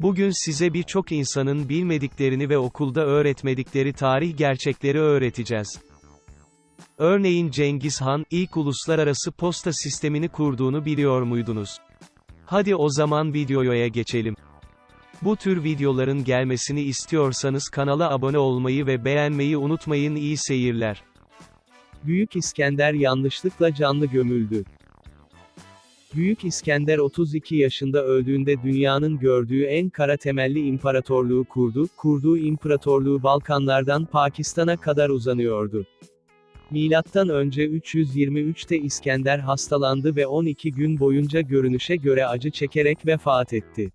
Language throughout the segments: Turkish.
Bugün size birçok insanın bilmediklerini ve okulda öğretmedikleri tarih gerçekleri öğreteceğiz. Örneğin Cengiz Han, ilk uluslararası posta sistemini kurduğunu biliyor muydunuz? Hadi o zaman videoya geçelim. Bu tür videoların gelmesini istiyorsanız kanala abone olmayı ve beğenmeyi unutmayın iyi seyirler. Büyük İskender yanlışlıkla canlı gömüldü. Büyük İskender 32 yaşında öldüğünde dünyanın gördüğü en kara temelli imparatorluğu kurdu, kurduğu imparatorluğu Balkanlardan Pakistan'a kadar uzanıyordu. Milattan önce 323'te İskender hastalandı ve 12 gün boyunca görünüşe göre acı çekerek vefat etti.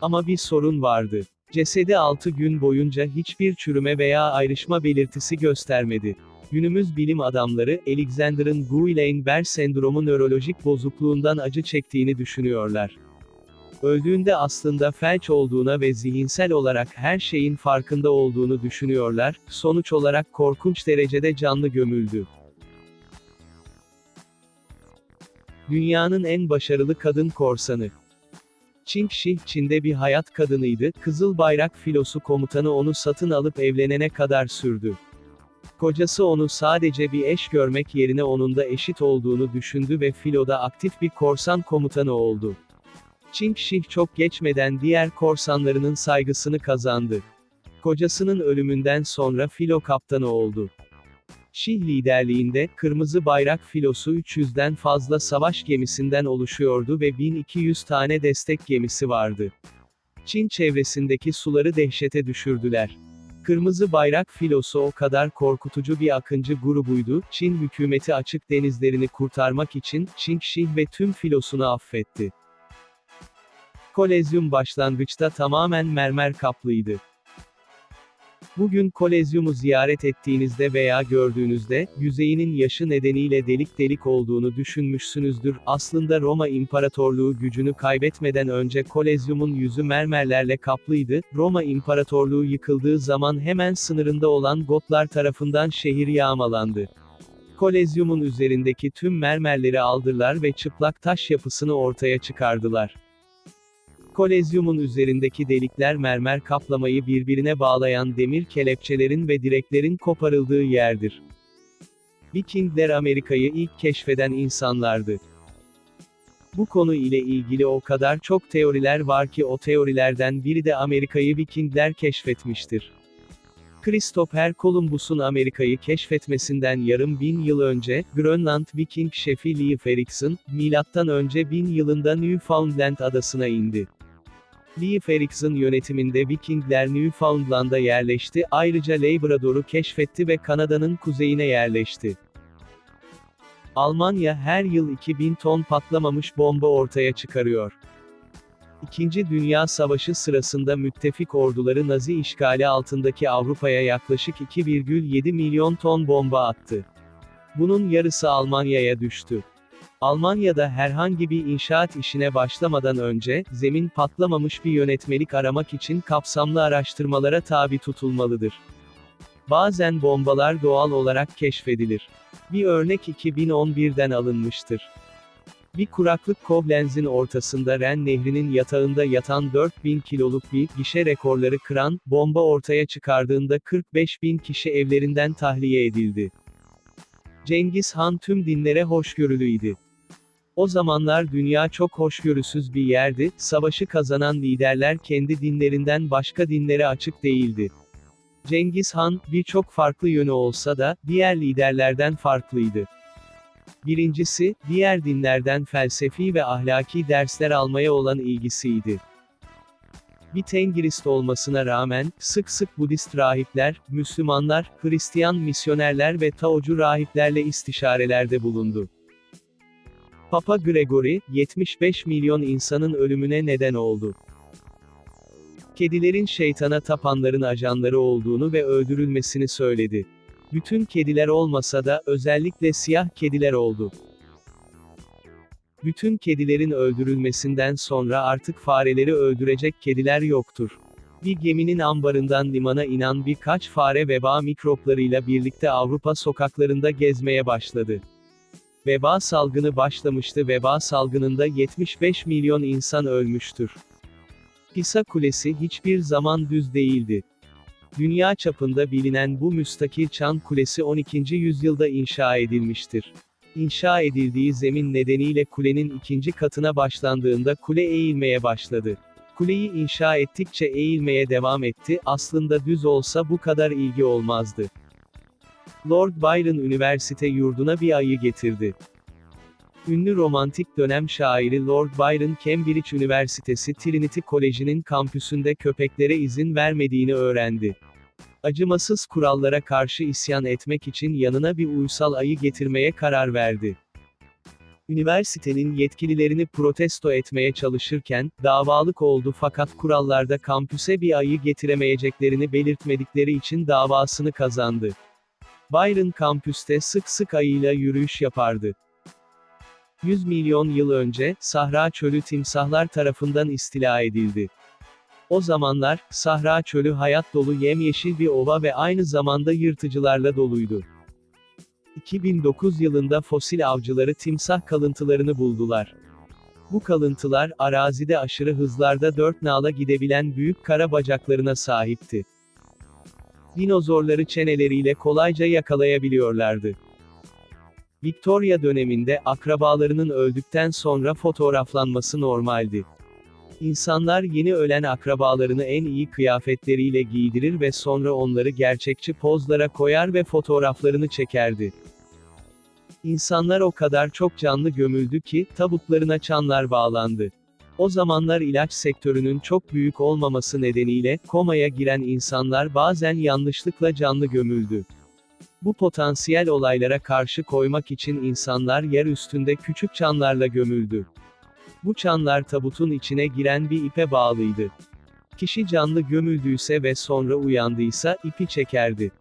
Ama bir sorun vardı. Cesedi 6 gün boyunca hiçbir çürüme veya ayrışma belirtisi göstermedi. Günümüz bilim adamları, Alexander'ın Guillain-Barré sendromu nörolojik bozukluğundan acı çektiğini düşünüyorlar. Öldüğünde aslında felç olduğuna ve zihinsel olarak her şeyin farkında olduğunu düşünüyorlar, sonuç olarak korkunç derecede canlı gömüldü. Dünyanın en başarılı kadın korsanı. Çing Shi, Çin'de bir hayat kadınıydı, Kızıl Bayrak filosu komutanı onu satın alıp evlenene kadar sürdü. Kocası onu sadece bir eş görmek yerine onun da eşit olduğunu düşündü ve filoda aktif bir korsan komutanı oldu. Çing Shi çok geçmeden diğer korsanlarının saygısını kazandı. Kocasının ölümünden sonra filo kaptanı oldu. Şih liderliğinde, Kırmızı Bayrak filosu 300'den fazla savaş gemisinden oluşuyordu ve 1200 tane destek gemisi vardı. Çin çevresindeki suları dehşete düşürdüler. Kırmızı Bayrak filosu o kadar korkutucu bir akıncı grubuydu, Çin hükümeti açık denizlerini kurtarmak için, Çing Şih ve tüm filosunu affetti. Kolezyum başlangıçta tamamen mermer kaplıydı. Bugün Kolezyum'u ziyaret ettiğinizde veya gördüğünüzde, yüzeyinin yaşı nedeniyle delik delik olduğunu düşünmüşsünüzdür. Aslında Roma İmparatorluğu gücünü kaybetmeden önce Kolezyum'un yüzü mermerlerle kaplıydı. Roma İmparatorluğu yıkıldığı zaman hemen sınırında olan Gotlar tarafından şehir yağmalandı. Kolezyum'un üzerindeki tüm mermerleri aldırlar ve çıplak taş yapısını ortaya çıkardılar. Kolezyumun üzerindeki delikler mermer kaplamayı birbirine bağlayan demir kelepçelerin ve direklerin koparıldığı yerdir. Vikingler Amerika'yı ilk keşfeden insanlardı. Bu konu ile ilgili o kadar çok teoriler var ki o teorilerden biri de Amerika'yı Vikingler keşfetmiştir. Christopher Columbus'un Amerika'yı keşfetmesinden yarım bin yıl önce, Grönland Viking şefi Leif Erikson, önce 1000 yılında Newfoundland adasına indi. Leif Erikson yönetiminde Vikingler Newfoundland'a yerleşti, ayrıca Labrador'u keşfetti ve Kanada'nın kuzeyine yerleşti. Almanya her yıl 2000 ton patlamamış bomba ortaya çıkarıyor. İkinci Dünya Savaşı sırasında müttefik orduları Nazi işgali altındaki Avrupa'ya yaklaşık 2,7 milyon ton bomba attı. Bunun yarısı Almanya'ya düştü. Almanya'da herhangi bir inşaat işine başlamadan önce, zemin patlamamış bir yönetmelik aramak için kapsamlı araştırmalara tabi tutulmalıdır. Bazen bombalar doğal olarak keşfedilir. Bir örnek 2011'den alınmıştır. Bir kuraklık Koblenz'in ortasında Ren Nehri'nin yatağında yatan 4000 kiloluk bir, gişe rekorları kıran, bomba ortaya çıkardığında 45 bin kişi evlerinden tahliye edildi. Cengiz Han tüm dinlere hoşgörülüydü. O zamanlar dünya çok hoşgörüsüz bir yerdi, savaşı kazanan liderler kendi dinlerinden başka dinlere açık değildi. Cengiz Han, birçok farklı yönü olsa da, diğer liderlerden farklıydı. Birincisi, diğer dinlerden felsefi ve ahlaki dersler almaya olan ilgisiydi. Bir Tengirist olmasına rağmen, sık sık Budist rahipler, Müslümanlar, Hristiyan misyonerler ve Taocu rahiplerle istişarelerde bulundu. Papa Gregory, 75 milyon insanın ölümüne neden oldu. Kedilerin şeytana tapanların ajanları olduğunu ve öldürülmesini söyledi. Bütün kediler olmasa da, özellikle siyah kediler oldu. Bütün kedilerin öldürülmesinden sonra artık fareleri öldürecek kediler yoktur. Bir geminin ambarından limana inen birkaç fare veba mikroplarıyla birlikte Avrupa sokaklarında gezmeye başladı. Veba salgını başlamıştı veba salgınında 75 milyon insan ölmüştür. Pisa Kulesi hiçbir zaman düz değildi. Dünya çapında bilinen bu müstakil çan kulesi 12. yüzyılda inşa edilmiştir. İnşa edildiği zemin nedeniyle kulenin ikinci katına başlandığında kule eğilmeye başladı. Kuleyi inşa ettikçe eğilmeye devam etti, aslında düz olsa bu kadar ilgi olmazdı. Lord Byron üniversite yurduna bir ayı getirdi. Ünlü romantik dönem şairi Lord Byron Cambridge Üniversitesi Trinity Koleji'nin kampüsünde köpeklere izin vermediğini öğrendi. Acımasız kurallara karşı isyan etmek için yanına bir uysal ayı getirmeye karar verdi. Üniversitenin yetkililerini protesto etmeye çalışırken, davalık oldu fakat kurallarda kampüse bir ayı getiremeyeceklerini belirtmedikleri için davasını kazandı. Byron kampüste sık sık ayıyla yürüyüş yapardı. 100 milyon yıl önce, Sahra Çölü timsahlar tarafından istila edildi. O zamanlar, Sahra Çölü hayat dolu yemyeşil bir ova ve aynı zamanda yırtıcılarla doluydu. 2009 yılında fosil avcıları timsah kalıntılarını buldular. Bu kalıntılar, arazide aşırı hızlarda dört nala gidebilen büyük kara bacaklarına sahipti. Dinozorları çeneleriyle kolayca yakalayabiliyorlardı. Victoria döneminde akrabalarının öldükten sonra fotoğraflanması normaldi. İnsanlar yeni ölen akrabalarını en iyi kıyafetleriyle giydirir ve sonra onları gerçekçi pozlara koyar ve fotoğraflarını çekerdi. İnsanlar o kadar çok canlı gömüldü ki, tabutlarına çanlar bağlandı. O zamanlar ilaç sektörünün çok büyük olmaması nedeniyle, komaya giren insanlar bazen yanlışlıkla canlı gömüldü. Bu potansiyel olaylara karşı koymak için insanlar yer üstünde küçük çanlarla gömüldü. Bu çanlar tabutun içine giren bir ipe bağlıydı. Kişi canlı gömüldüyse ve sonra uyandıysa, ipi çekerdi.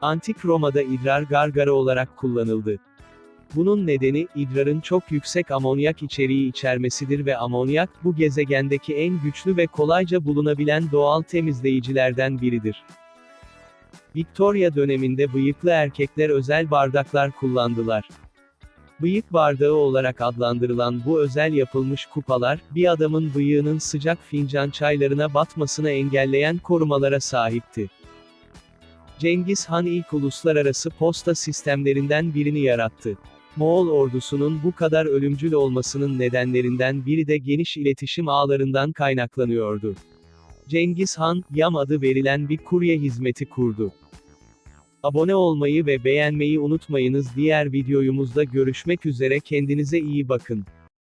Antik Roma'da idrar gargara olarak kullanıldı. Bunun nedeni, idrarın çok yüksek amonyak içeriği içermesidir ve amonyak, bu gezegendeki en güçlü ve kolayca bulunabilen doğal temizleyicilerden biridir. Victoria döneminde bıyıklı erkekler özel bardaklar kullandılar. Bıyık bardağı olarak adlandırılan bu özel yapılmış kupalar, bir adamın bıyığının sıcak fincan çaylarına batmasını engelleyen korumalara sahipti. Cengiz Han ilk uluslararası posta sistemlerinden birini yarattı. Moğol ordusunun bu kadar ölümcül olmasının nedenlerinden biri de geniş iletişim ağlarından kaynaklanıyordu. Cengiz Han, YAM adı verilen bir kurye hizmeti kurdu. Abone olmayı ve beğenmeyi unutmayınız. Diğer videoyumuzda görüşmek üzere kendinize iyi bakın.